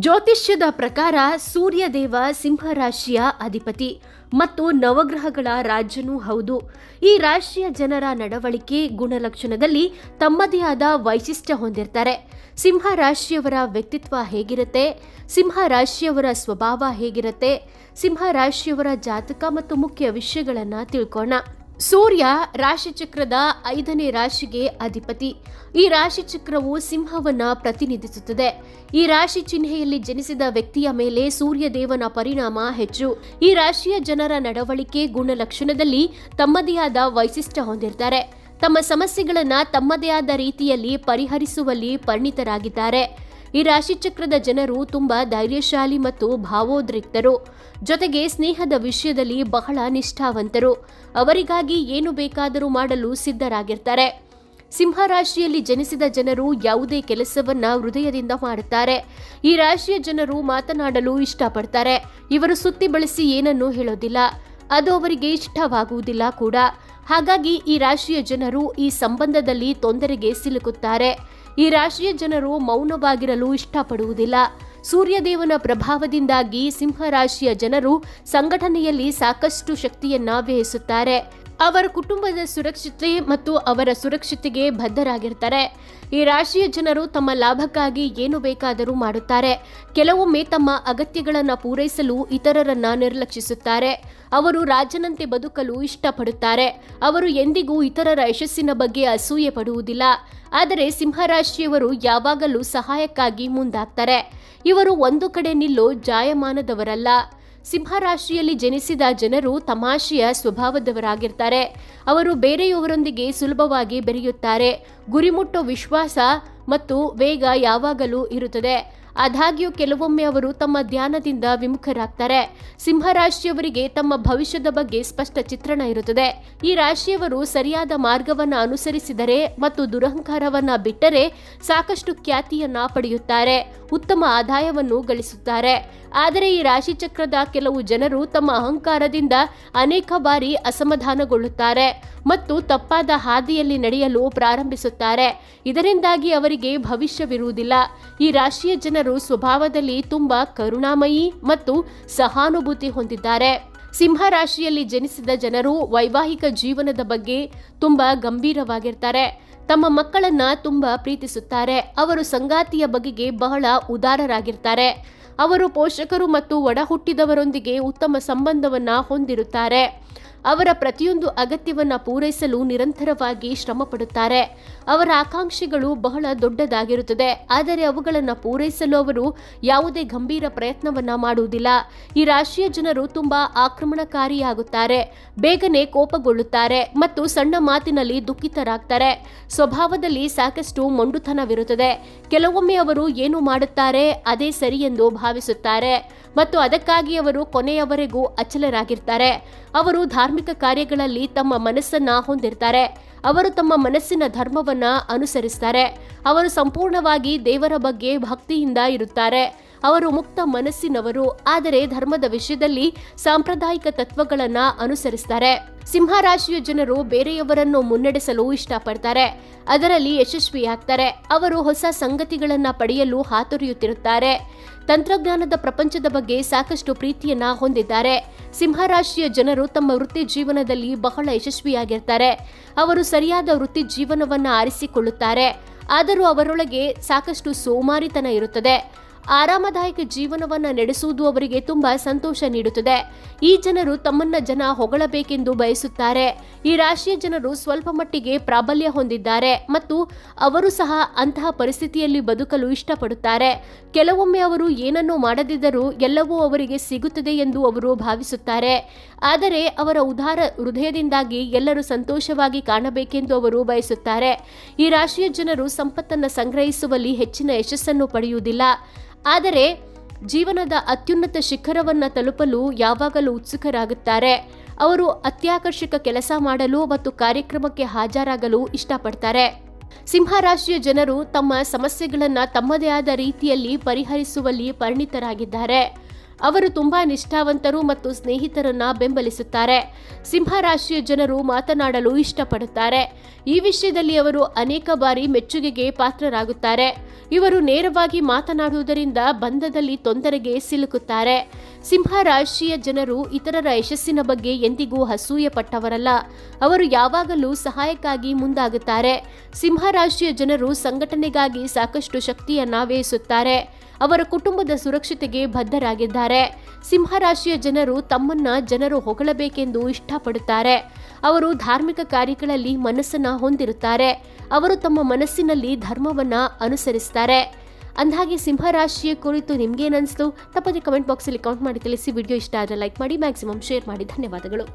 ಜ್ಯೋತಿಷ್ಯದ ಪ್ರಕಾರ ಸೂರ್ಯದೇವ ಸಿಂಹರಾಶಿಯ ಅಧಿಪತಿ ಮತ್ತು ನವಗ್ರಹಗಳ ರಾಜ್ಯನೂ ಹೌದು. ಈ ರಾಶಿಯ ಜನರ ನಡವಳಿಕೆ ಗುಣಲಕ್ಷಣದಲ್ಲಿ ತಮ್ಮದೇ ಆದ ವೈಶಿಷ್ಟ್ಯ ಹೊಂದಿರ್ತಾರೆ. ಸಿಂಹ ರಾಶಿಯವರ ವ್ಯಕ್ತಿತ್ವ ಹೇಗಿರುತ್ತೆ? ಸಿಂಹ ರಾಶಿಯವರ ಸ್ವಭಾವ ಹೇಗಿರುತ್ತೆ? ಸಿಂಹ ರಾಶಿಯವರ ಜಾತಕ ಮತ್ತು ಮುಖ್ಯ ವಿಷಯಗಳನ್ನು ತಿಳ್ಕೋಣ. ಸೂರ್ಯ ರಾಶಿಚಕ್ರದ ಐದನೇ ರಾಶಿಗೆ ಅಧಿಪತಿ. ಈ ರಾಶಿ ಚಕ್ರವು ಸಿಂಹವನ್ನ ಪ್ರತಿನಿಧಿಸುತ್ತದೆ. ಈ ರಾಶಿ ಚಿಹ್ನೆಯಲ್ಲಿ ಜನಿಸಿದ ವ್ಯಕ್ತಿಯ ಮೇಲೆ ಸೂರ್ಯ ದೇವನ ಪರಿಣಾಮ ಹೆಚ್ಚು. ಈ ರಾಶಿಯ ಜನರ ನಡವಳಿಕೆ ಗುಣಲಕ್ಷಣದಲ್ಲಿ ತಮ್ಮದೇ ಆದ ವೈಶಿಷ್ಟ್ಯ ಹೊಂದಿರ್ತಾರೆ. ತಮ್ಮ ಸಮಸ್ಯೆಗಳನ್ನ ತಮ್ಮದೇ ಆದ ರೀತಿಯಲ್ಲಿ ಪರಿಹರಿಸುವಲ್ಲಿ ಪರಿಣಿತರಾಗಿದ್ದಾರೆ. ಈ ರಾಶಿಚಕ್ರದ ಜನರು ತುಂಬಾ ಧೈರ್ಯಶಾಲಿ ಮತ್ತು ಭಾವೋದ್ರಿಕ್ತರು. ಜೊತೆಗೆ ಸ್ನೇಹದ ವಿಷಯದಲ್ಲಿ ಬಹಳ ನಿಷ್ಠಾವಂತರು. ಅವರಿಗಾಗಿ ಏನು ಬೇಕಾದರೂ ಮಾಡಲು ಸಿದ್ಧರಾಗಿರ್ತಾರೆ. ಸಿಂಹ ರಾಶಿಯಲ್ಲಿ ಜನಿಸಿದ ಜನರು ಯಾವುದೇ ಕೆಲಸವನ್ನ ಹೃದಯದಿಂದ ಮಾಡುತ್ತಾರೆ. ಈ ರಾಶಿಯ ಜನರು ಮಾತನಾಡಲು ಇಷ್ಟಪಡ್ತಾರೆ. ಇವರು ಸುತ್ತಿ ಬಳಸಿ ಏನನ್ನೂ ಹೇಳೋದಿಲ್ಲ. ಅದು ಅವರಿಗೆ ಇಷ್ಟವಾಗುವುದಿಲ್ಲ ಕೂಡ. ಹಾಗಾಗಿ ಈ ರಾಶಿಯ ಜನರು ಈ ಸಂಬಂಧದಲ್ಲಿ ತೊಂದರೆಗೆ ಸಿಲುಕುತ್ತಾರೆ. ಈ ರಾಶಿಯ ಜನರು ಮೌನವಾಗಿರಲು ಇಷ್ಟಪಡುವುದಿಲ್ಲ. ಸೂರ್ಯದೇವನ ಪ್ರಭಾವದಿಂದಾಗಿ ಸಿಂಹರಾಶಿಯ ಜನರು ಸಂಘಟನೆಯಲ್ಲಿ ಸಾಕಷ್ಟು ಶಕ್ತಿಯನ್ನ ವ್ಯಯಿಸುತ್ತಾರೆ. ಅವರ ಕುಟುಂಬದ ಸುರಕ್ಷತೆ ಮತ್ತು ಅವರ ಸುರಕ್ಷತೆಗೆ ಬದ್ಧರಾಗಿರ್ತಾರೆ. ಈ ರಾಶಿಯ ಜನರು ತಮ್ಮ ಲಾಭಕ್ಕಾಗಿ ಏನು ಬೇಕಾದರೂ ಮಾಡುತ್ತಾರೆ. ಕೆಲವೊಮ್ಮೆ ತಮ್ಮ ಅಗತ್ಯಗಳನ್ನು ಪೂರೈಸಲು ಇತರರನ್ನ ನಿರ್ಲಕ್ಷಿಸುತ್ತಾರೆ. ಅವರು ರಾಜನಂತೆ ಬದುಕಲು ಇಷ್ಟಪಡುತ್ತಾರೆ. ಅವರು ಎಂದಿಗೂ ಇತರರ ಯಶಸ್ಸಿನ ಬಗ್ಗೆ ಅಸೂಯೆ ಪಡುವುದಿಲ್ಲ. ಆದರೆ ಸಿಂಹರಾಶಿಯವರು ಯಾವಾಗಲೂ ಸಹಾಯಕ್ಕಾಗಿ ಮುಂದಾಗ್ತಾರೆ. ಇವರು ಒಂದು ಕಡೆ ನಿಲ್ಲೋ ಜಾಯಮಾನದವರಲ್ಲ. ಸಿಂಹರಾಶಿಯಲ್ಲಿ ಜನಿಸಿದ ಜನರು ತಮಾಷೆಯ ಸ್ವಭಾವದವರಾಗಿರ್ತಾರೆ. ಅವರು ಬೇರೆಯವರೊಂದಿಗೆ ಸುಲಭವಾಗಿ ಬೆರೆಯುತ್ತಾರೆ. ಗುರಿಮುಟ್ಟೋ ವಿಶ್ವಾಸ ಮತ್ತು ವೇಗ ಯಾವಾಗಲೂ ಇರುತ್ತದೆ. ಆದಾಗ್ಯೂ ಕೆಲವೊಮ್ಮೆ ಅವರು ತಮ್ಮ ಧ್ಯಾನದಿಂದ ವಿಮುಖರಾಗ್ತಾರೆ. ಸಿಂಹರಾಶಿಯವರಿಗೆ ತಮ್ಮ ಭವಿಷ್ಯದ ಬಗ್ಗೆ ಸ್ಪಷ್ಟ ಚಿತ್ರಣ ಇರುತ್ತದೆ. ಈ ರಾಶಿಯವರು ಸರಿಯಾದ ಮಾರ್ಗವನ್ನು ಅನುಸರಿಸಿದರೆ ಮತ್ತು ದುರಹಂಕಾರವನ್ನು ಬಿಟ್ಟರೆ ಸಾಕಷ್ಟು ಖ್ಯಾತಿಯನ್ನ ಪಡೆಯುತ್ತಾರೆ. ಉತ್ತಮ ಆದಾಯವನ್ನು ಗಳಿಸುತ್ತಾರೆ. ಆದರೆ ಈ ರಾಶಿ ಚಕ್ರದ ಕೆಲವು ಜನರು ತಮ್ಮ ಅಹಂಕಾರದಿಂದ ಅನೇಕ ಬಾರಿ ಅಸಮಾಧಾನಗೊಳ್ಳುತ್ತಾರೆ ಮತ್ತು ತಪ್ಪಾದ ಹಾದಿಯಲ್ಲಿ ನಡೆಯಲು ಪ್ರಾರಂಭಿಸುತ್ತಾರೆ. ಇದರಿಂದಾಗಿ ಅವರಿಗೆ ಭವಿಷ್ಯವಿರುವುದಿಲ್ಲ. ಈ ರಾಶಿಯ ಜನರು ಸ್ವಭಾವದಲ್ಲಿ ತುಂಬಾ ಕರುಣಾಮಯಿ ಮತ್ತು ಸಹಾನುಭೂತಿ ಹೊಂದಿದ್ದಾರೆ. ಸಿಂಹ ರಾಶಿಯಲ್ಲಿ ಜನಿಸಿದ ಜನರು ವೈವಾಹಿಕ ಜೀವನದ ಬಗ್ಗೆ ತುಂಬಾ ಗಂಭೀರವಾಗಿರ್ತಾರೆ. ತಮ್ಮ ಮಕ್ಕಳನ್ನ ತುಂಬಾ ಪ್ರೀತಿಸುತ್ತಾರೆ. ಅವರು ಸಂಗಾತಿಯ ಬಗೆಗೆ ಬಹಳ ಉದಾರರಾಗಿರ್ತಾರೆ. ಅವರು ಪೋಷಕರು ಮತ್ತು ಒಡಹುಟ್ಟಿದವರೊಂದಿಗೆ ಉತ್ತಮ ಸಂಬಂಧವನ್ನ ಹೊಂದಿರುತ್ತಾರೆ. ಅವರ ಪ್ರತಿಯೊಂದು ಅಗತ್ಯವನ್ನು ಪೂರೈಸಲು ನಿರಂತರವಾಗಿ ಶ್ರಮ ಪಡುತ್ತಾರೆ ಅವರ ಆಕಾಂಕ್ಷೆಗಳು ಬಹಳ ದೊಡ್ಡದಾಗಿರುತ್ತದೆ. ಆದರೆ ಅವುಗಳನ್ನು ಪೂರೈಸಲು ಅವರು ಯಾವುದೇ ಗಂಭೀರ ಪ್ರಯತ್ನವನ್ನ ಮಾಡುವುದಿಲ್ಲ. ಈ ರಾಶಿಯ ಜನರು ತುಂಬಾ ಆಕ್ರಮಣಕಾರಿಯಾಗುತ್ತಾರೆ. ಬೇಗನೆ ಕೋಪಗೊಳ್ಳುತ್ತಾರೆ ಮತ್ತು ಸಣ್ಣ ಮಾತಿನಲ್ಲಿ ದುಃಖಿತರಾಗ್ತಾರೆ. ಸ್ವಭಾವದಲ್ಲಿ ಸಾಕಷ್ಟು ಮೊಂಡುತನವಿರುತ್ತದೆ. ಕೆಲವೊಮ್ಮೆ ಅವರು ಏನು ಮಾಡುತ್ತಾರೆ ಅದೇ ಸರಿ ಎಂದು ಭಾವಿಸುತ್ತಾರೆ. ಮತ್ತು ಅದಕ್ಕಾಗಿ ಅವರು ಕೊನೆಯವರೆಗೂ ಅಚಲರಾಗಿರ್ತಾರೆ. ಅವರು ಧಾರ್ಮಿಕ ಕಾರ್ಯಗಳಲ್ಲಿ ತಮ್ಮ ಮನಸ್ಸನ್ನ ಹೊಂದಿರ್ತಾರೆ. ಅವರು ತಮ್ಮ ಮನಸ್ಸಿನ ಧರ್ಮವನ್ನ ಅನುಸರಿಸ್ತಾರೆ. ಅವರು ಸಂಪೂರ್ಣವಾಗಿ ದೇವರ ಬಗ್ಗೆ ಭಕ್ತಿಯಿಂದ ಇರುತ್ತಾರೆ. ಅವರು ಮುಕ್ತ ಮನಸ್ಸಿನವರು, ಆದರೆ ಧರ್ಮದ ವಿಷಯದಲ್ಲಿ ಸಾಂಪ್ರದಾಯಿಕ ತತ್ವಗಳನ್ನ ಅನುಸರಿಸ್ತಾರೆ. ಸಿಂಹರಾಶಿಯ ಜನರು ಬೇರೆಯವರನ್ನು ಮುನ್ನಡೆಸಲು ಇಷ್ಟಪಡ್ತಾರೆ. ಅದರಲ್ಲಿ ಯಶಸ್ವಿಯಾಗ್ತಾರೆ ಅವರು ಹೊಸ ಸಂಗತಿಗಳನ್ನ ಪಡೆಯಲು ಹಾತೊರೆಯುತ್ತಿರುತ್ತಾರೆ. ತಂತ್ರಜ್ಞಾನದ ಪ್ರಪಂಚದ ಬಗ್ಗೆ ಸಾಕಷ್ಟು ಪ್ರೀತಿಯನ್ನ ಹೊಂದಿದ್ದಾರೆ. ಸಿಂಹರಾಶಿಯ ಜನರು ತಮ್ಮ ವೃತ್ತಿ ಜೀವನದಲ್ಲಿ ಬಹಳ ಯಶಸ್ವಿಯಾಗಿರ್ತಾರೆ. ಅವರು ಸರಿಯಾದ ವೃತ್ತಿ ಜೀವನವನ್ನ ಆರಿಸಿಕೊಳ್ಳುತ್ತಾರೆ. ಆದರೂ ಅವರೊಳಗೆ ಸಾಕಷ್ಟು ಸೋಮಾರಿತನ ಇರುತ್ತದೆ. ಆರಾಮದಾಯಕ ಜೀವನವನ್ನ ನಡೆಸುವುದು ಅವರಿಗೆ ತುಂಬಾ ಸಂತೋಷ ನೀಡುತ್ತದೆ. ಈ ಜನರು ತಮ್ಮನ್ನ ಜನ ಹೊಗಳಬೇಕೆಂದು ಬಯಸುತ್ತಾರೆ. ಈ ರಾಶಿಯ ಜನರು ಸ್ವಲ್ಪ ಮಟ್ಟಿಗೆ ಪ್ರಾಬಲ್ಯ ಹೊಂದಿದ್ದಾರೆ ಮತ್ತು ಅವರು ಸಹ ಅಂತಹ ಪರಿಸ್ಥಿತಿಯಲ್ಲಿ ಬದುಕಲು ಇಷ್ಟಪಡುತ್ತಾರೆ. ಕೆಲವೊಮ್ಮೆ ಅವರು ಏನನ್ನೂ ಮಾಡದಿದ್ದರೂ ಎಲ್ಲವೂ ಅವರಿಗೆ ಸಿಗುತ್ತದೆ ಎಂದು ಅವರು ಭಾವಿಸುತ್ತಾರೆ. ಆದರೆ ಅವರ ಉದಾರ ಹೃದಯದಿಂದಾಗಿ ಎಲ್ಲರೂ ಸಂತೋಷವಾಗಿ ಕಾಣಬೇಕೆಂದು ಅವರು ಬಯಸುತ್ತಾರೆ. ಈ ರಾಶಿಯ ಜನರು ಸಂಪತ್ತನ್ನು ಸಂಗ್ರಹಿಸುವಲ್ಲಿ ಹೆಚ್ಚಿನ ಯಶಸ್ಸನ್ನು ಪಡೆಯುವುದಿಲ್ಲ. ಆದರೆ ಜೀವನದ ಅತ್ಯುನ್ನತ ಶಿಖರವನ್ನು ತಲುಪಲು ಯಾವಾಗಲೂ ಉತ್ಸುಕರಾಗುತ್ತಾರೆ. ಅವರು ಅತ್ಯಾಕರ್ಷಕ ಕೆಲಸ ಮಾಡಲು ಮತ್ತು ಕಾರ್ಯಕ್ರಮಕ್ಕೆ ಹಾಜರಾಗಲು ಇಷ್ಟಪಡ್ತಾರೆ. ಸಿಂಹರಾಶಿಯ ಜನರು ತಮ್ಮ ಸಮಸ್ಯೆಗಳನ್ನು ತಮ್ಮದೇ ಆದ ರೀತಿಯಲ್ಲಿ ಪರಿಹರಿಸುವಲ್ಲಿ ಪರಿಣಿತರಾಗಿದ್ದಾರೆ. ಅವರು ತುಂಬಾ ನಿಷ್ಠಾವಂತರು ಮತ್ತು ಸ್ನೇಹಿತರನ್ನ ಬೆಂಬಲಿಸುತ್ತಾರೆ. ಸಿಂಹರಾಶಿಯ ಜನರು ಮಾತನಾಡಲು ಇಷ್ಟಪಡುತ್ತಾರೆ. ಈ ವಿಷಯದಲ್ಲಿ ಅವರು ಅನೇಕ ಬಾರಿ ಮೆಚ್ಚುಗೆಗೆ ಪಾತ್ರರಾಗುತ್ತಾರೆ. ಇವರು ನೇರವಾಗಿ ಮಾತನಾಡುವುದರಿಂದ ಬಂಧದಲ್ಲಿ ತೊಂದರೆಗೆ ಸಿಲುಕುತ್ತಾರೆ. ಸಿಂಹ ರಾಶಿಯ ಜನರು ಇತರರ ಯಶಸ್ಸಿನ ಬಗ್ಗೆ ಎಂದಿಗೂ ಅಸೂಯೆ ಪಟ್ಟವರಲ್ಲ ಅವರು ಯಾವಾಗಲೂ ಸಹಾಯಕ್ಕಾಗಿ ಮುಂದಾಗುತ್ತಾರೆ. ಸಿಂಹ ರಾಶಿಯ ಜನರು ಸಂಘಟನೆಗಾಗಿ ಸಾಕಷ್ಟು ಶಕ್ತಿಯನ್ನ ವ್ಯಯಿಸುತ್ತಾರೆ. ಅವರ ಕುಟುಂಬದ ಸುರಕ್ಷತೆಗೆ ಬದ್ಧರಾಗಿದ್ದಾರೆ. ಸಿಂಹರಾಶಿಯ ಜನರು ತಮ್ಮನ್ನ ಜನರು ಹೊಗಳಬೇಕೆಂದು ಇಷ್ಟಪಡುತ್ತಾರೆ. ಅವರು ಧಾರ್ಮಿಕ ಕಾರ್ಯಗಳಲ್ಲಿ ಮನಸ್ಸನ್ನ ಹೊಂದಿರುತ್ತಾರೆ. ಅವರು ತಮ್ಮ ಮನಸ್ಸಿನಲ್ಲಿ ಧರ್ಮವನ್ನ ಅನುಸರಿಸುತ್ತಾರೆ ಅಂದಾಗೆ ಸಿಂಹರಾಶಿಯ ಕುರಿತು ನಿಮ್ಗೇನನ್ಸ್ತು? ತಪ್ಪದೆ ಕಮೆಂಟ್ ಬಾಕ್ಸಲ್ಲಿ ಕಮೆಂಟ್ ಮಾಡಿ ತಿಳಿಸಿ. ವಿಡಿಯೋ ಇಷ್ಟ ಆದರೆ ಲೈಕ್ ಮಾಡಿ, ಮ್ಯಾಕ್ಸಿಮಮ್ ಶೇರ್ ಮಾಡಿ. ಧನ್ಯವಾದಗಳು.